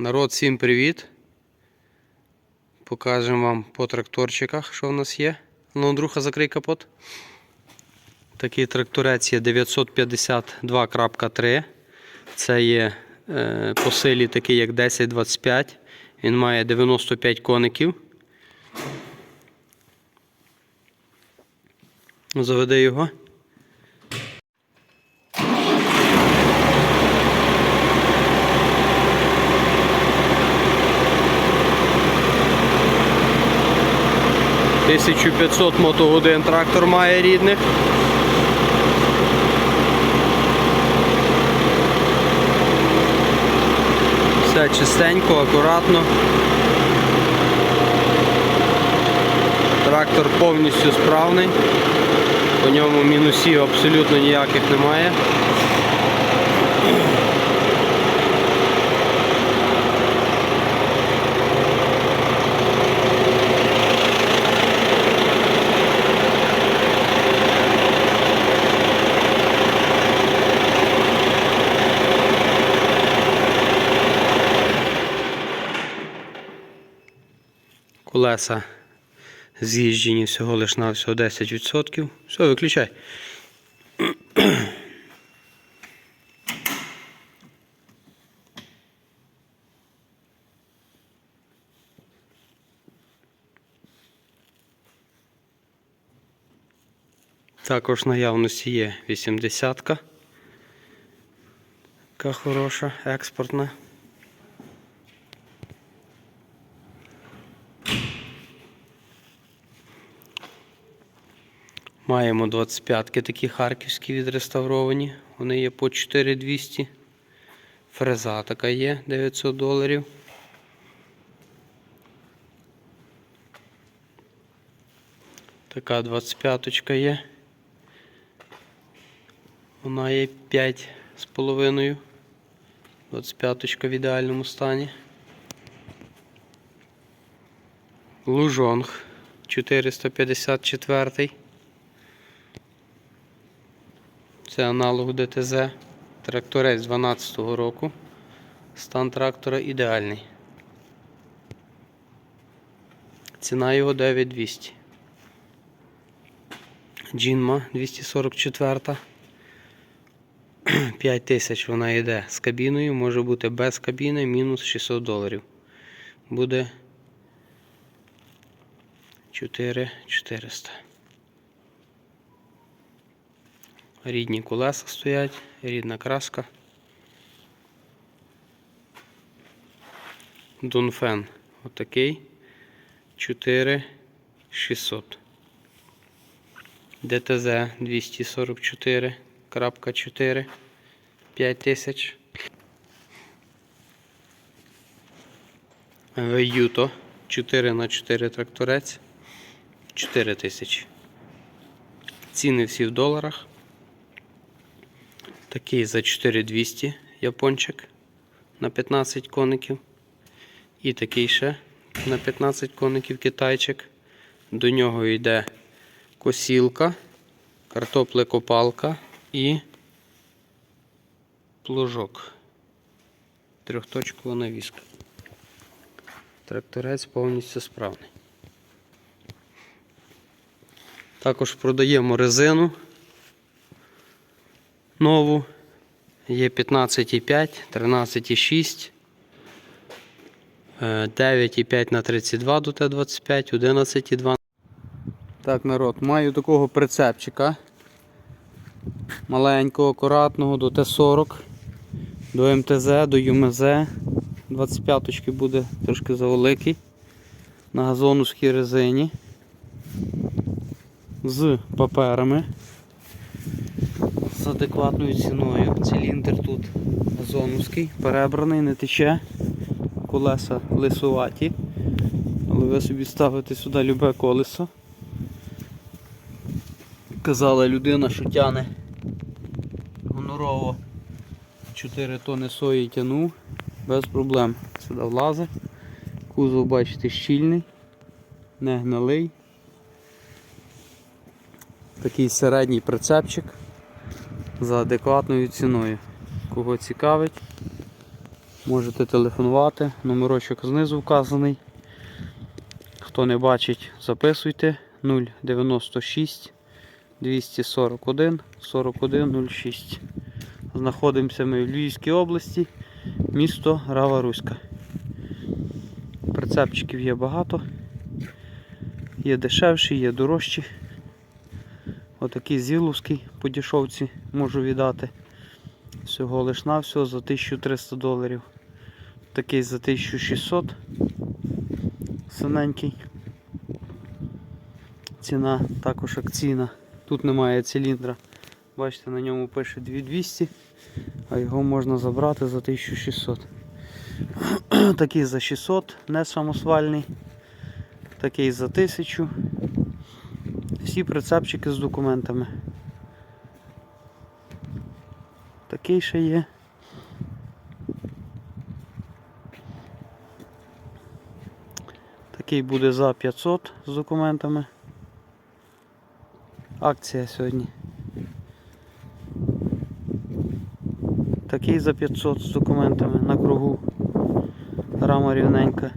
Народ, всім привіт. Покажемо вам по тракторчиках, що в нас є. Ну, Андрюха, закрий капот. Такий тракторець є 952.3. Це є е, по силі такий як 1025. Він має 95 коників. Заведи його. 1500 мотогодин трактор має рідних. Все чистенько, акуратно. Трактор повністю справний. По ньому мінусів абсолютно ніяких немає. Колеса з'їжджені всього лиш на всього 10%. Все, виключай. Також наявності є 80-ка. Така хороша, експортна. Маємо 25-ки такі харківські відреставровані. Вони є по 4200. Фреза така є 900 доларів. Така 25-ка є. Вона є 5,5. 25-ка в ідеальному стані. Лужонг 454. Це аналог ДТЗ. Тракторець 12-го року. Стан трактора ідеальний. Ціна його 9200. Джинма 244. 5000 вона йде з кабіною, може бути без кабіни, мінус 600 доларів. Буде 4400. Рідні колеса стоять, рідна краска. Дунфен отакий 4600. ДТЗ 244.4 5000. Веюто 4 на 4 тракторець 4000. Ціни всі в доларах. Такий за 4200 япончик на 15 коників. І такий ще на 15 коників китайчик. До нього йде косілка, картоплекопалка і плужок. Трьохточкова навіска. Тракторець повністю справний. Також продаємо резину нову. Є 15,5, 13,6, е, 9,5 на 32 до Т25, 11,2. Так, народ, маю такого прицепчика. Маленького, акуратного до Т40, до МТЗ, до ЮМЗ. 25 буде трошки завеликий. На газонуській резині. З паперами з адекватною ціною. Циліндр тут газонуський, перебраний, не тече, колеса лисуваті, але ви собі ставите сюди любе колесо. Казала людина, що тяне гонорово 4 тони сої тянув, без проблем. Сюди влазить. Кузов, бачите, щільний, не гнилий. Такий середній прицепчик за адекватною ціною. Кого цікавить, Можете телефонувати, номерочок знизу вказаний. Хто не бачить, записуйте 096 241 4106. Знаходимося ми в Львівській області, місто Рава Руська. Прицепчиків є багато. Є дешевші, є дорожчі. Отакий зіловський по дешевці можу віддати. Всього лиш на всього за 1300 доларів. Такий за 1600. Синенький. Ціна також акційна. Тут немає циліндра. Бачите, на ньому пише 2200, а його можна забрати за 1600. Такий за 600, не самосвальний. Такий за 1000. Всі прицепчики з документами. Такий ще є. Такий буде за 500 з документами. Акція сьогодні. Такий за 500 з документами на кругу. Рама рівненька.